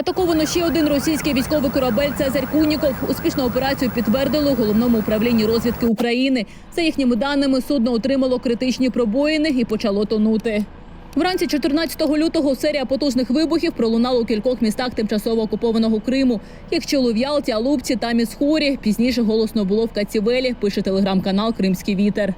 Атаковано ще один російський військовий корабель Цезарь Куніков. Успішну операцію підтвердили у головному управлінні розвідки України. За їхніми даними, судно отримало критичні пробоїни і почало тонути. Вранці 14 лютого серія потужних вибухів пролунала у кількох містах тимчасово окупованого Криму. Їх чули в Алупці та Місхорі. Пізніше голосно було в Кацівелі, пише телеграм-канал Кримський вітер.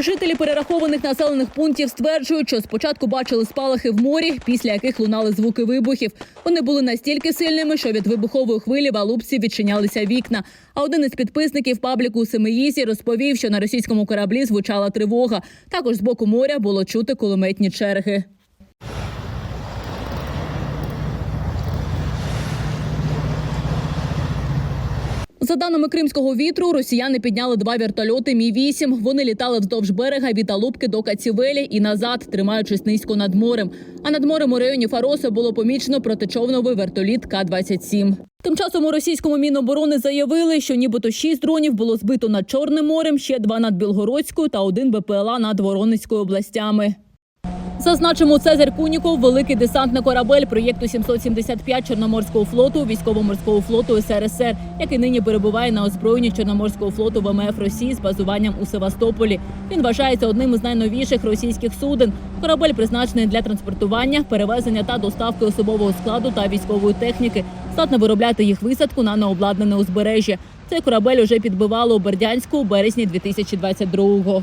Жителі перерахованих населених пунктів стверджують, що спочатку бачили спалахи в морі, після яких лунали звуки вибухів. Вони були настільки сильними, що від вибухової хвилі в відчинялися вікна. А один із підписників пабліку Семиїзі розповів, що на російському кораблі звучала тривога. Також з боку моря було чути кулеметні черги. За даними кримського вітру, росіяни підняли два вертольоти Мі 8 Вони літали вздовж берега від Алубки до Кацівелі і назад, тримаючись низько над морем. А над морем у районі Фароса було помічено протичовновий вертоліт К-27. Тим часом у російському міноборони заявили, що нібито шість дронів було збито над Чорним морем, ще два над Білгородською та один БПЛА над Воронезькою областями. Зазначимо, Цезарь Куніков – великий десантний корабель проєкту 775 Чорноморського флоту військово-морського флоту СРСР, який нині перебуває на озброєнні Чорноморського флоту ВМФ Росії з базуванням у Севастополі. Він вважається одним із найновіших російських суден. Корабель призначений для транспортування, перевезення та доставки особового складу та військової техніки. Здатно виробляти їх висадку на необладнане узбережжя. Цей корабель уже підбивало у Бердянську у березні 2022-го.